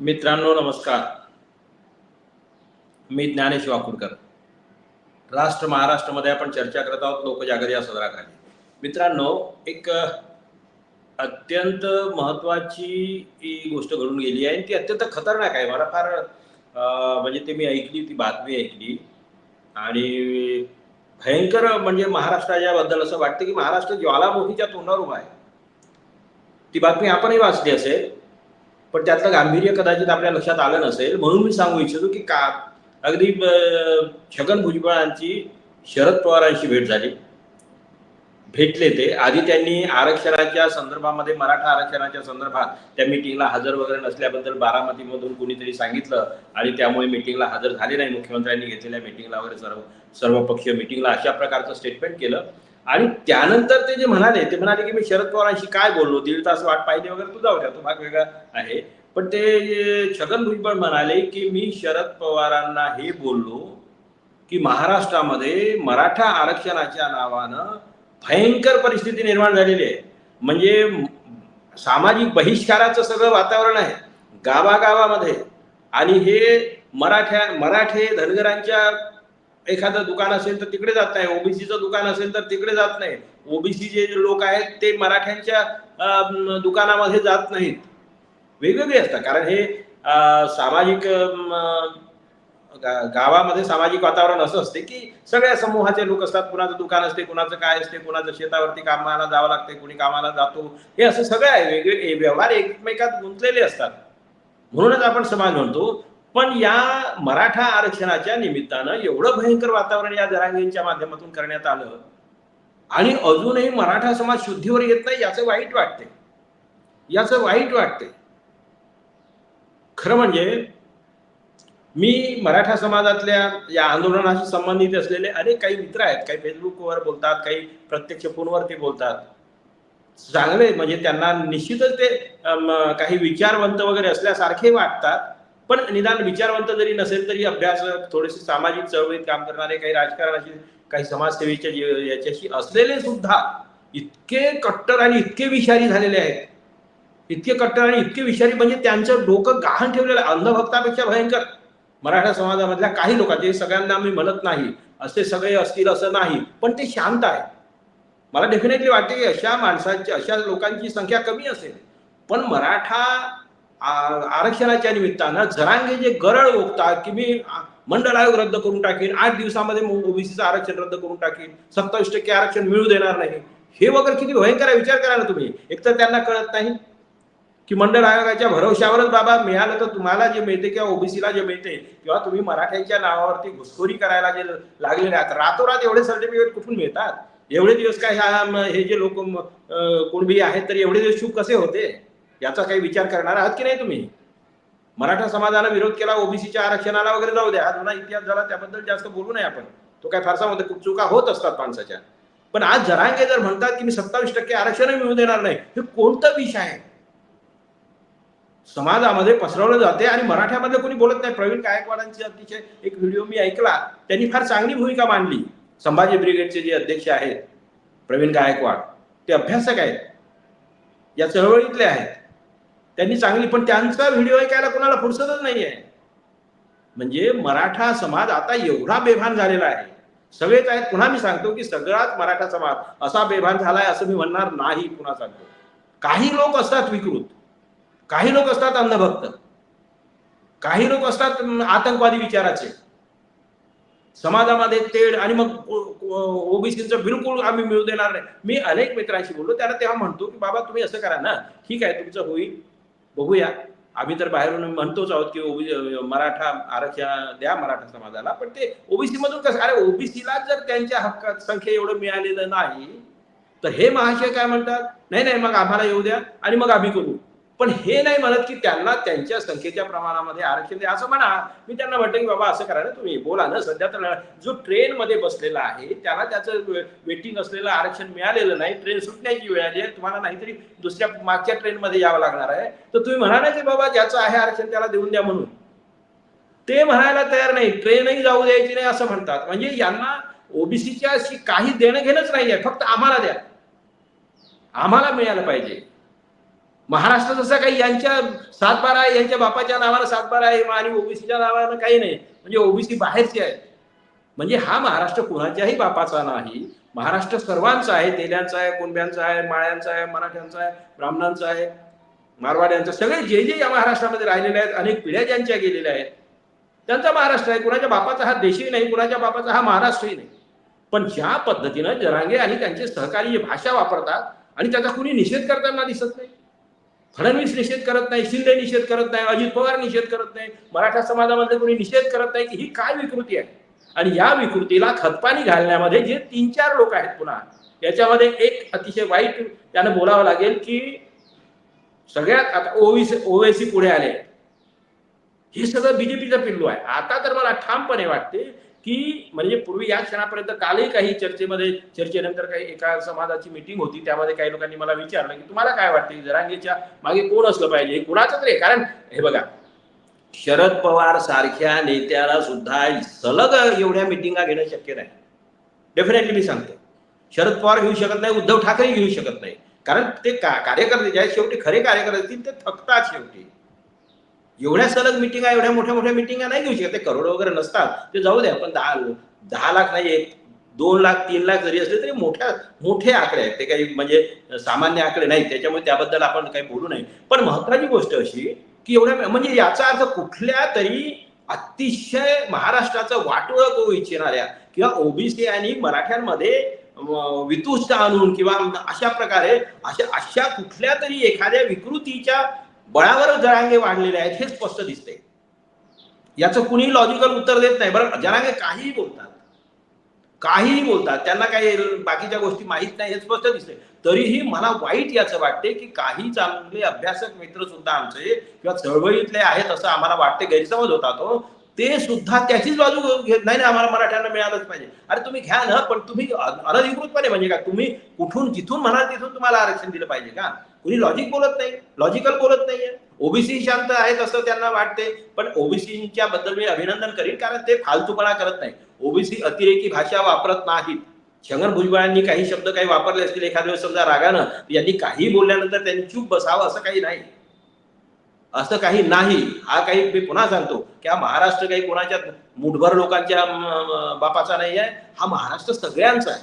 मित्रांनो नमस्कार. मी ज्ञानेश वाकुडकर. राष्ट्र महाराष्ट्रामध्ये आपण चर्चा करत आहोत लोकजागर या सदराखाली. मित्रांनो एक अत्यंत महत्वाची ही गोष्ट घडून गेली आहे आणि ती अत्यंत खतरनाक आहे. मला फार म्हणजे ते मी ऐकली ती बातमी ऐकली. आणि भयंकर म्हणजे महाराष्ट्राच्या बद्दल असं वाटतं की महाराष्ट्र ज्वालामुखीच्या तोंडावर उभा आहे. ती बातमी आपणही वाचली असेल. पण त्यातलं गांभीर्य कदाचित आपल्या लक्षात आलं नसेल म्हणून मी सांगू इच्छितो की का अगदी छगन भुजबळांची शरद पवारांशी भेट झाली. भेटले ते. आधी त्यांनी आरक्षणाच्या संदर्भामध्ये मराठा आरक्षणाच्या संदर्भात त्या मिटिंगला हजर वगैरे नसल्याबद्दल बारामतीमधून कुणीतरी सांगितलं आणि त्यामुळे मिटिंगला हजर झाले नाही. मुख्यमंत्र्यांनी घेतलेल्या मिटिंगला वगैरे सर्व सर्वपक्षीय मिटिंगला अशा प्रकारचं स्टेटमेंट केलं. आणि त्यानंतर ते जे म्हणाले ते म्हणाले की मी शरद पवारांशी काय बोललो? दीड तास वाट पाहिली वगैरे तू जाऊ द्या तो भाग वेगळा आहे. पण ते छगन भुजबळ म्हणाले की मी शरद पवारांना हे बोललो की महाराष्ट्रामध्ये मराठा आरक्षणाच्या नावानं भयंकर परिस्थिती निर्माण झालेली आहे. म्हणजे सामाजिक बहिष्काराचं सगळं वातावरण आहे गावागावामध्ये. आणि हे मराठ्या मराठे धनगरांच्या एखादं दुकान असेल तर तिकडे जात नाही. ओबीसीचं दुकान असेल तर तिकडे जात नाही. ओबीसी जे लोक आहेत ते मराठ्यांच्या दुकानामध्ये जात नाहीत. वेगवेगळे असतात. कारण हे सामाजिक गा- गावामध्ये सामाजिक वातावरण असं असते की सगळ्या समूहाचे लोक असतात. कुणाचं दुकान असते कुणाचं काय असते कुणाचं शेतावरती कामाला जावं लागते कुणी कामाला जातो. हे असं सगळं आहे. वेगळे व्यवहार एकमेकात गुंतलेले असतात. म्हणूनच आपण समाज म्हणतो पण या मराठा आरक्षणाच्या निमित्तानं एवढं भयंकर वातावरण या जरांगींच्या माध्यमातून करण्यात आलं आणि अजूनही मराठा समाज शुद्धीवर येत नाही याचं वाईट वाटते याचं वाईट वाटते खरं म्हणजे मी मराठा समाजातल्या या आंदोलनाशी संबंधित असलेले अनेक काही मित्र आहेत काही फेसबुकवर बोलतात काही प्रत्यक्ष फोनवरती बोलतात. चांगले म्हणजे त्यांना निश्चितच ते काही विचारवंत वगैरे असल्यासारखे वाटतात. पण निदान विचारवंत जरी नसेल तरी अभ्यास थोडेसे सामाजिक चळवळीत काम करणारे काही राजकारणाशी काही समाजसेवेच्या याच्याशी असलेले सुद्धा इतके कट्टर आणि इतके विषारी झालेले आहेत. इतके कट्टर आणि इतके विषारी म्हणजे त्यांचं डोकं गहाण ठेवलेलं अंधभक्तापेक्षा भयंकर. मराठा समाजामधल्या काही लोकांचे सगळ्यांना मी म्हणत नाही असे सगळे असतील असं नाही. पण ते शांत आहे मला डेफिनेटली वाटते की अशा माणसांची अशा लोकांची संख्या कमी असेल. पण मराठा आरक्षणाच्या निमित्तानं जरांगे जे गरळ ओकतात की मी आ- मंडळ आयोग रद्द करून टाकेन आठ दिवसामध्ये ओबीसीचं आरक्षण रद्द करून टाकेन सत्तावीस टक्के आरक्षण मिळू देणार नाही. हे वगैरे किती भयंकर आहे विचार करा ना तुम्ही. एकतर त्यांना कळत नाही की मंडळ आयोगाच्या भरोश्यावरच बाबा मिळालं तर तुम्हाला जे मिळते किंवा ओबीसीला जे मिळते किंवा तुम्ही मराठ्यांच्या नावावरती घुसखोरी करायला जे लागलेले आहात रातोरात एवढे सर्टिफिकेट कुठून मिळतात? एवढे दिवस काय ह्या हे जे लोक कुणबी आहेत तर एवढे दिवस चूक कसे होते? याचा काही विचार करणार आहात की नाही तुम्ही? मराठा समाजानं विरोध केला ओबीसीच्या आरक्षणाला वगैरे जाऊ द्या. हा जुना इतिहास झाला त्याबद्दल जास्त बोलू नये आपण. तो काय फारसा मध्ये खूप चुका होत असतात माणसाच्या. पण आज जरांगे जर म्हणतात की मी सत्तावीस टक्के आरक्षण मिळू देणार नाही हे कोणतं विष आहे? समाजामध्ये पसरवलं जाते आणि मराठ्यामध्ये कोणी बोलत नाही. प्रवीण गायकवाडांची अतिशय एक व्हिडिओ मी ऐकला त्यांनी फार चांगली भूमिका मांडली. संभाजी ब्रिगेडचे जे अध्यक्ष आहेत प्रवीण गायकवाड ते अभ्यासक आहेत. या चळवळीतले आहेत. त्यांनी चांगली पण त्यांचा व्हिडिओ ऐकायला कोणाला फुरसतच नाहीये. म्हणजे मराठा समाज आता एवढा बेभान झालेला आहे. सगळेच आहेत पुन्हा मी सांगतो की सगळाच मराठा समाज असा बेभान झालाय असं मी म्हणणार नाही पुन्हा सांगतो. काही लोक असतात विकृत. काही लोक असतात अंधभक्त. काही लोक असतात आतंकवादी विचाराचे. समाजामध्ये तेढ आणि मग ओबीसीचं बिलकुल आम्ही मिळू देणार नाही. मी अनेक मित्रांशी बोललो त्याला तेव्हा म्हणतो की बाबा तुम्ही असं करा ना. ठीक आहे तुमचं होईल. बघूया. आम्ही तर बाहेरून म्हणतोच आहोत की ओबी मराठा आरक्षण द्या मराठा समाजाला पण ते ओबीसी मधून कसं अरे ओबीसीला जर त्यांच्या हक्कात संख्या एवढं मिळालेलं नाही तर हे महाशय काय म्हणतात? नाही नाही मग आम्हाला येऊ द्या आणि मग आम्ही करू. पण हे नाही म्हणत की त्यांना त्यांच्या संख्येच्या प्रमाणामध्ये आरक्षण द्या. असं म्हणा मी त्यांना म्हटलं की बाबा असं करा ना तुम्ही. बोला ना सध्या तर जो ट्रेन मध्ये बसलेला आहे त्याला त्याचं वेटिंग असलेलं आरक्षण मिळालेलं नाही. ट्रेन सुटण्याची वेळ आली आहे. तुम्हाला नाहीतरी दुसऱ्या मागच्या ट्रेन मध्ये यावं लागणार आहे. तर तुम्ही म्हणा ना की बाबा ज्याचं आहे आरक्षण त्याला देऊन द्या म्हणून. ते म्हणायला तयार नाही. ट्रेनही जाऊ द्यायची नाही असं म्हणतात. म्हणजे यांना ओबीसीच्या काही देणं घेणंच आहे फक्त आम्हाला द्या. आम्हाला मिळालं पाहिजे. महाराष्ट्र जसं काही यांच्या सातबारा आहे यांच्या बापाच्या नावानं सातबारा आहे आणि ओबीसीच्या नावानं काही नाही. म्हणजे ओबीसी बाहेरचे आहे. म्हणजे हा महाराष्ट्र कुणाच्याही बापाचा नाही. महाराष्ट्र सर्वांचा आहे तेल्यांचा आहे कुणब्यांचा आहे माळ्यांचा आहे मराठ्यांचा आहे ब्राह्मणांचा आहे मारवाड्यांचा. सगळे जे जे या महाराष्ट्रामध्ये राहिलेले आहेत अनेक पिढ्या ज्यांच्या गेलेल्या आहेत त्यांचा महाराष्ट्र आहे. कुणाच्या बापाचा हा देशही नाही कुणाच्या बापाचा हा महाराष्ट्रही नाही. पण ज्या पद्धतीनं जरांगे आणि त्यांचे सहकारी भाषा वापरतात आणि त्याचा कुणी निषेध करताना दिसत नाही. फडणवीस निषेध करत नाही शिंदे निषेध करत नाही अजित पवार निषेध करत नाही मराठा समाजामध्ये कोणी निषेध करत नाही की ही काय विकृती आहे? आणि या विकृतीला खतपाणी घालण्यामध्ये जे तीन चार लोक आहेत पुन्हा याच्यामध्ये एक अतिशय वाईट त्यानं बोलावं लागेल की सगळ्यात आता ओवीसी ओवेसी पुढे आले. हे सगळं बीजेपीचं पिल्लू आहे. आता तर मला ठामपणे वाटते की म्हणजे पूर्वी या क्षणापर्यंत कालही काही चर्चेमध्ये चर्चेनंतर काही एका समाजाची मिटिंग होती त्यामध्ये काही लोकांनी मला विचारलं की तुम्हाला काय वाटते जरांगेच्या मागे कोण असलं पाहिजे? हे कुणाचं तरी कारण हे बघा शरद पवार सारख्या नेत्याला सुद्धा सलग एवढ्या मिटिंगा घेणं शक्य नाही. डेफिनेटली मी सांगतो शरद पवार घेऊ शकत नाही उद्धव ठाकरे घेऊ शकत नाही. कारण ते का कार्यकर्ते ज्या शेवटी खरे कार्यकर्ते असतील ते थकतात शेवटी. एवढ्या सलग मिटिंगा एवढ्या मोठ्या मोठ्या मिटिंगा नाही घेऊ शकत ते करोड वगैरे नसतात. ते जाऊ द्या पण दहा दहा लाख नाही एक दोन लाख तीन लाख जरी असले तरी मोठ्या मोठे आकडे आहेत. ते काही म्हणजे सामान्य आकडे नाहीत त्याच्यामुळे त्याबद्दल आपण काही बोलू नये पण महत्वाची गोष्ट अशी की एवढ्या म्हणजे याचा अर्थ कुठल्या तरी अतिशय महाराष्ट्राचं वाटोळं करू इच्छिणाऱ्या किंवा ओबीसी आणि मराठ्यांमध्ये वितुष्ट आणून किंवा अशा प्रकारे अशा अशा कुठल्या तरी एखाद्या विकृतीच्या बळावर जरांगे वाढलेले आहेत हे स्पष्ट दिसते याचं कुणी लॉजिकल उत्तर देत नाही बरं जरांगे काहीही बोलतात. काहीही बोलतात त्यांना काही बाकीच्या गोष्टी माहीत नाही हे स्पष्ट दिसते तरीही मला वाईट याचं वाटते की काही चांगले अभ्यासक मित्र सुद्धा आमचे किंवा चळवळीतले आहेत असं आम्हाला वाटते गैरसमज होता तो ते सुद्धा त्याचीच बाजू घेत नाही ना आम्हाला मराठ्यांना मिळालंच पाहिजे. अरे तुम्ही घ्या ना पण तुम्ही अनधिकृतपणे म्हणजे का तुम्ही कुठून जिथून म्हणाल तिथून तुम्हाला आरक्षण दिलं पाहिजे का? कुणी लॉजिक बोलत नाही. लॉजिकल बोलत नाहीये. ओबीसी शांत आहेत असं त्यांना वाटते पण ओबीसीच्या बद्दल मी अभिनंदन करीन कारण ते फालतूपणा करत नाही ओबीसी अतिरेकी भाषा वापरत नाहीत. छगन भुजबळांनी काही शब्द काही वापरले असतील एखाद्या वेळेस समजा रागानं यांनी काही बोलल्यानंतर त्यांनी चूप बसावं असं काही नाही. असं काही नाही. हा काही मी पुन्हा सांगतो की हा महाराष्ट्र काही कोणाच्या मुठभर लोकांच्या बापाचा नाही आहे हा महाराष्ट्र सगळ्यांचा आहे.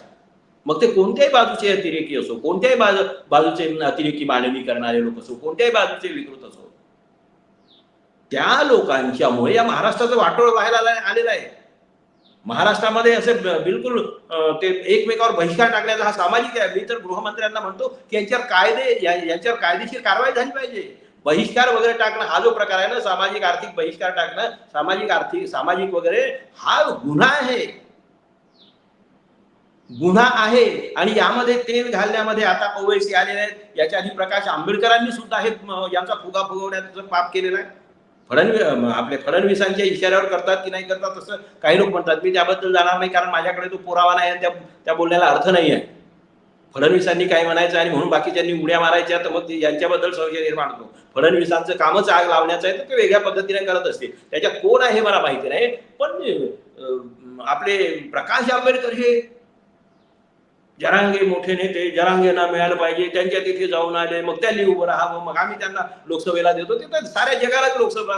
मग ते कोणत्याही बाजूचे अतिरेकी असो कोणत्याही बाजू बाजूचे अतिरेकी मानवी करणारे लोक असो कोणत्याही बाजूचे विकृत असो त्या लोकांच्यामुळे या महाराष्ट्राचं वाटोळ व्हायला आलेलं आहे. महाराष्ट्रामध्ये असे बिलकुल ते एकमेकावर बहिष्कार टाकण्याचा हा सामाजिक आहे. मी तर गृहमंत्र्यांना म्हणतो की यांच्यावर कायदे यांच्यावर कायदेशीर कारवाई झाली पाहिजे. बहिष्कार वगैरे टाकणं हा जो प्रकार आहे ना सामाजिक आर्थिक बहिष्कार टाकणं सामाजिक आर्थिक सामाजिक वगैरे हा गुन्हा आहे. गुन्हा आहे आणि यामध्ये तेल घालण्यामध्ये आता ओवैसी आलेले आहेत. याच्या आधी प्रकाश आंबेडकरांनी सुद्धा हे यांचा फुगा फुगवण्याचं पाप केलेलं आहे. फडणवीस आपले फडणवीसांच्या इशाऱ्यावर करतात की नाही करतात तसं काही लोक म्हणतात. मी त्याबद्दल जाणार नाही कारण माझ्याकडे तो पुरावा नाही आणि त्या त्या बोलण्याला अर्थ नाही आहे. फडणवीसांनी काय म्हणायचं आणि म्हणून बाकीच्यांनी उड्या मारायच्या तर मग यांच्याबद्दल संशय निर्माण होतो. फडणवीसांचं कामच आग लावण्याचं आहे तर ते वेगळ्या पद्धतीने करत असते त्याच्यात कोण आहे हे मला माहिती नाही. पण आपले प्रकाश आंबेडकर हे जरांगे मोठे नेते जरांगेना मिळालं पाहिजे त्यांच्या तिथे जाऊन आले मग त्यांनी उभं राहावं मग आम्ही त्यांना लोकसभेला देतो. ते तर साऱ्या जगालाच लोकसभा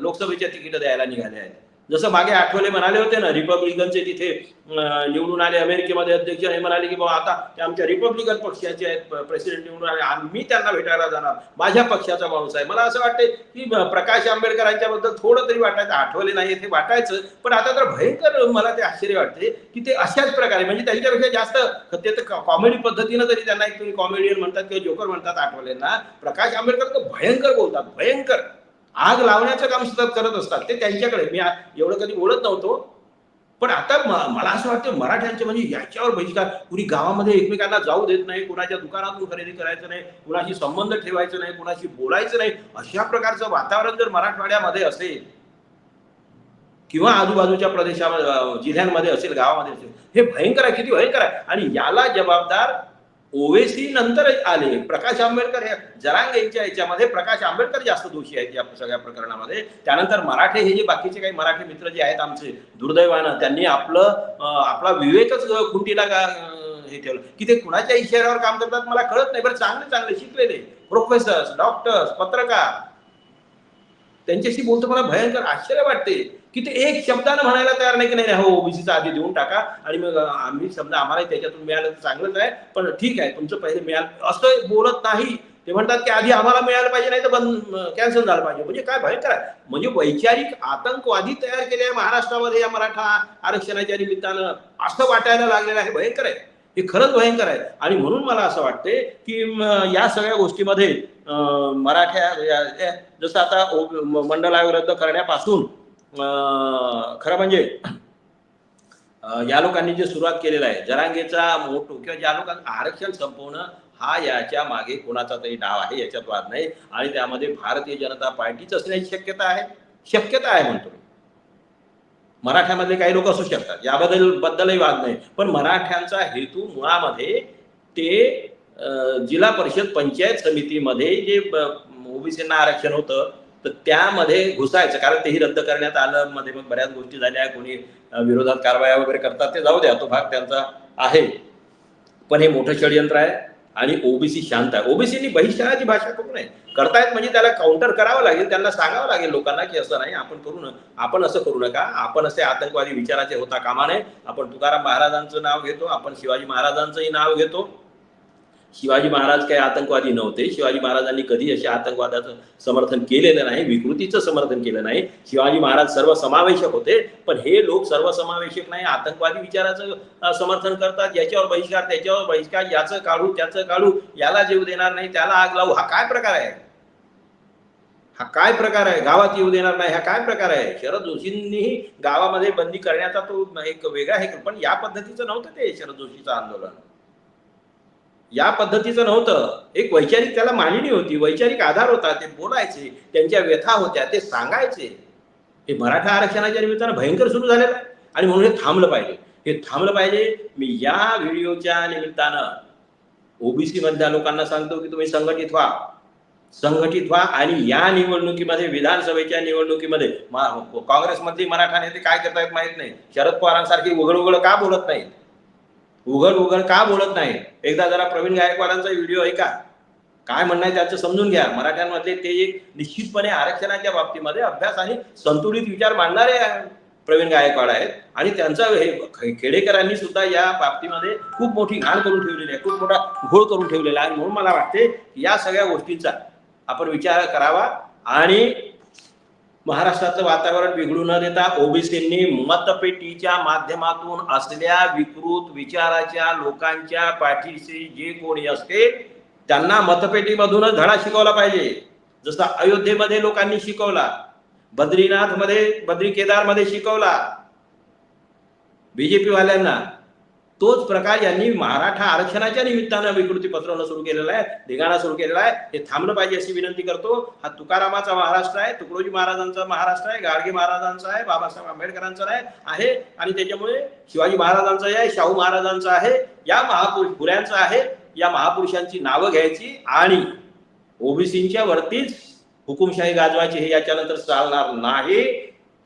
लोकसभेच्या तिकीट द्यायला निघाले आहेत. जसं मागे आठवले म्हणाले होते ना रिपब्लिकनचे तिथे निवडून आले अमेरिकेमध्ये अध्यक्ष हे म्हणाले की बाबा आता ते आमच्या रिपब्लिकन पक्षाचे आहेत प्रेसिडेंट निवडून आले आम्ही त्यांना भेटायला जाणार. माझ्या पक्षाचा माणूस आहे. मला असं वाटते की प्रकाश प्रकाश आंबेडकरांच्याबद्दल थोडं तरी वाटायचं. आठवले नाही हे वाटायचं पण आता तर भयंकर मला ते आश्चर्य वाटते की ते अशाच प्रकारे म्हणजे त्यांच्यापेक्षा जास्त ते तर कॉमेडी पद्धतीनं जरी त्यांना एक तुम्ही कॉमेडियन म्हणतात किंवा जोकर म्हणतात आठवलेंना. प्रकाश आंबेडकर तर भयंकर बोलतात भयंकर. आग लावण्याचं काम सतत करत असतात. ते त्यांच्याकडे. मी एवढं कधी बोलत नव्हतो. पण आता मला असं वाटतं मराठ्यांचे म्हणजे याच्यावर बहिष्कार. कुणी गावामध्ये एकमेकांना जाऊ देत नाही कुणाच्या दुकानातून खरेदी करायचं नाही कुणाशी संबंध ठेवायचं नाही कुणाशी बोलायचं नाही अशा प्रकारचं वातावरण जर मराठवाड्यामध्ये असेल किंवा आजूबाजूच्या प्रदेशामध्ये जिल्ह्यांमध्ये असेल गावामध्ये असेल हे भयंकर आहे किती भयंकर आहे. आणि याला जबाबदार ओवेसी नंतर आले. प्रकाश आंबेडकर हे जरांग यांच्या याच्यामध्ये प्रकाश आंबेडकर जास्त दोषी आहेत या सगळ्या प्रकरणामध्ये. त्यानंतर मराठे हे जे बाकीचे काही मराठी मित्र जे आहेत आमचे दुर्दैवानं त्यांनी आपलं आपला विवेकच खुंटीला हे ठेवलं. की ते कुणाच्या इशाऱ्यावर काम करतात मला कळत नाही बरं चांगले चांगले शिकलेले. प्रोफेसर्स डॉक्टर्स पत्रकार. त्यांच्याशी बोलतो मला भयंकर आश्चर्य वाटते. की ते एक शब्दानं म्हणायला तयार नाही की नाही हो ओबीसीचा आधी देऊन टाका. आणि मग आम्ही समजा आम्हाला त्याच्यातून मिळालं तर चांगलंच आहे. पण ठीक आहे तुमचं पहिले मिळालं. असं बोलत नाही. ते म्हणतात की आधी आम्हाला मिळालं पाहिजे नाही तर बंद कॅन्सल झालं पाहिजे. म्हणजे काय भयंकर आहे? म्हणजे वैचारिक आतंकवादी तयार केले आहे महाराष्ट्रामध्ये या मराठा आरक्षणाच्या निमित्तानं. असं वाटायला लागलेलं आहे. भयंकर आहे. हे खरंच भयंकर आहे. आणि म्हणून मला असं वाटते की या सगळ्या गोष्टीमध्ये मराठ्या या- जसं आता ओ- रद्द करण्यापासून खरं म्हणजे या लोकांनी जे सुरुवात केलेलं आहे जरांगेचा मोठो किंवा ज्या लोकांना आरक्षण संपवणं हा याच्या मागे कोणाचा तरी डाव आहे याच्यात वाद नाही. आणि त्यामध्ये भारतीय जनता पार्टीच असण्याची शक्यता आहे. शक्यता आहे म्हणतो मराठ्यामध्ये मराठ्यामधले काही लोक असू शकतात. याबद्दल बद्दलही वाद नाही. पण मराठ्यांचा हेतू मुळामध्ये ते जिल्हा परिषद पंचायत समितीमध्ये जे ओबीसींना आरक्षण होतं तर त्यामध्ये घुसायचं. कारण तेही रद्द करण्यात आलं. मध्ये मग बऱ्याच गोष्टी झाल्या. कोणी विरोधात कारवाया वगैरे करतात ते जाऊ द्या. तो भाग त्यांचा आहे. पण हे मोठं षडयंत्र आहे आणि ओबीसी शांत आहे. ओबीसीनी बहिष्काराची भाषा करू नये. करतायत म्हणजे त्याला काउंटर करावं लागेल. त्यांना सांगावं लागेल लोकांना की असं नाही आपण करू न आपण असं करू नका. आपण असे आतंकवादी विचाराचे होता कामा नये. आपण तुकाराम महाराजांचं नाव घेतो. आपण शिवाजी महाराजांचंही नाव घेतो. शिवाजी महाराज काही आतंकवादी नव्हते. शिवाजी महाराजांनी कधी अशा आतंकवादाचं समर्थन केलेलं नाही विकृतीचं समर्थन केलं नाही. शिवाजी महाराज सर्वसमावेशक होते पण हे लोक सर्वसमावेशक नाही. आतंकवादी विचाराचं समर्थन करतात. याच्यावर बहिष्कार त्याच्यावर बहिष्कार याचं काढू त्याचं काढू याला जीव देणार नाही त्याला आग लावू. हा काय प्रकार आहे? हा काय प्रकार आहे? गावात येऊ देणार नाही. हा काय प्रकार आहे? शरद जोशींनीही गावामध्ये बंदी करण्याचा तो एक वेगळा हे पण या पद्धतीचं नव्हतं ते शरद जोशीचं आंदोलन. या पद्धतीचं नव्हतं. एक वैचारिक त्याला मांडणी होती वैचारिक आधार होता ते बोलायचे त्यांच्या व्यथा होत्या ते सांगायचे. हे मराठा आरक्षणाच्या निमित्तानं भयंकर सुरू झालेलं आहे. आणि म्हणून हे थांबलं पाहिजे. हे थांबलं पाहिजे. मी या व्हिडिओच्या निमित्तानं ओबीसी मधल्या लोकांना सांगतो की तुम्ही संघटित व्हा. संघटित व्हा आणि या निवडणुकीमध्ये विधानसभेच्या निवडणुकीमध्ये मा- काँग्रेसमधली मराठा नेते काय करतायत माहीत नाही. शरद पवारांसारखी उघड उघड का बोलत नाहीत? उघड उघड का बोलत नाही? एकदा जरा प्रवीण गायकवाडांचा व्हिडिओ ऐका. काय म्हणणं आहे त्याचं समजून घ्या. मराठ्यांमधले ते एक निश्चितपणे आरक्षणाच्या बाबतीमध्ये अभ्यास आणि संतुलित विचार मांडणारे प्रवीण गायकवाड आहेत. आणि त्यांचा हे खेडेकरांनी सुद्धा या बाबतीमध्ये खूप मोठी घाण करून ठेवलेली आहे. खूप मोठा घोळ करून ठेवलेला आहे. आणि म्हणून मला वाटते या सगळ्या गोष्टींचा आपण विचार करावा. आणि महाराष्ट्राचं वातावरण बिघडू न देता ओबीसींनी मतपेटीच्या माध्यमातून असलेल्या विकृत विचाराच्या लोकांच्या पाठीशी जे कोणी असते त्यांना मतपेटीमधूनच धडा शिकवला पाहिजे. जसा अयोध्येमध्ये लोकांनी शिकवला बद्रीनाथमध्ये बद्री केदारमध्ये शिकवला बीजेपी वाल्यांना तोच प्रकार यांनी मराठा आरक्षणाच्या निमित्तानं विकृती पसरवणं सुरू केलेलं आहे धिगाणा सुरू केलेला आहे. हे थांबलं पाहिजे अशी विनंती करतो. हा तुकारामाचा महाराष्ट्र आहे तुकडोजी महाराजांचा महाराष्ट्र आहे गाडगे महाराजांचा आहे बाबासाहेब आंबेडकरांचा आहे आहे. आणि त्याच्यामुळे शिवाजी महाराजांचा आहे शाहू महाराजांचा आहे या महापुरुष पुऱ्यांचा आहे. या महापुरुषांची नावं घ्यायची आणि ओबीसींच्या वरतीच हुकुमशाही गाजवायची हे याच्यानंतर चालणार नाही.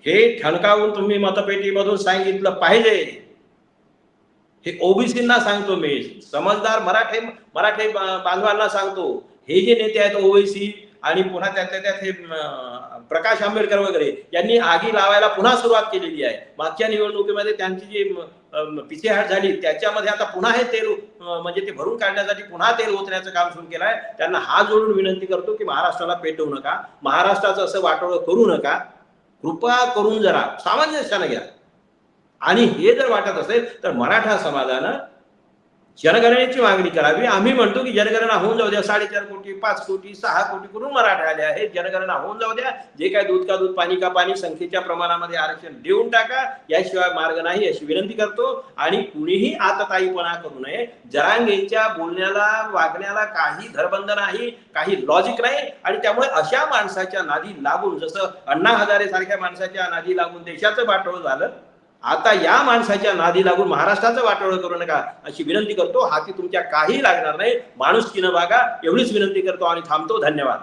हे ठणकावून तुम्ही मतपेटीमधून सांगितलं पाहिजे. हे ओबीसींना सांगतो मी. समजदार मराठे मराठे बांधवांना सांगतो. हे जे नेते आहेत ओबीसी आणि पुन्हा त्यातल्या त्यात हे प्रकाश आंबेडकर वगैरे यांनी आगी लावायला पुन्हा सुरुवात केलेली आहे. मागच्या निवडणुकीमध्ये त्यांची जी पिछेहाट झाली त्याच्यामध्ये आता पुन्हा हे तेल म्हणजे ते भरून काढण्यासाठी पुन्हा तेल ओतण्याचं काम सुरू केलं आहे. त्यांना हा जोडून विनंती करतो की महाराष्ट्राला पेटवू नका. महाराष्ट्राचं असं वाटोळं करू नका. कृपा करून जरा सामान्य घ्या. आणि हे जर वाटत असेल तर मराठा समाजानं जनगणनेची मागणी करावी. आम्ही म्हणतो की जनगणना होऊन जाऊ द्या. साडेचार कोटी पाच कोटी सहा कोटी करून मराठा आले आहेत. जनगणना होऊन जाऊ द्या. जे काय दूध का दूध पाणी का पाणी संख्येच्या प्रमाणामध्ये आरक्षण देऊन टाका. याशिवाय मार्ग नाही अशी विनंती करतो. आणि कुणीही आतताईपणा करू नये. जरांगेच्या बोलण्याला वागण्याला काही धरबंध नाही काही लॉजिक नाही. आणि त्यामुळे अशा माणसाच्या नादी लागून जसं अण्णा हजारे सारख्या माणसाच्या नादी लागून देशाचं वाटोळ झालं आता या माणसाच्या नादी लागून महाराष्ट्राचं वाटोळं करू नका अशी विनंती करतो. हाती तुमच्या काही लागणार नाही. माणूस माणुसकीनं बागा एवढीच विनंती करतो आणि थांबतो. धन्यवाद.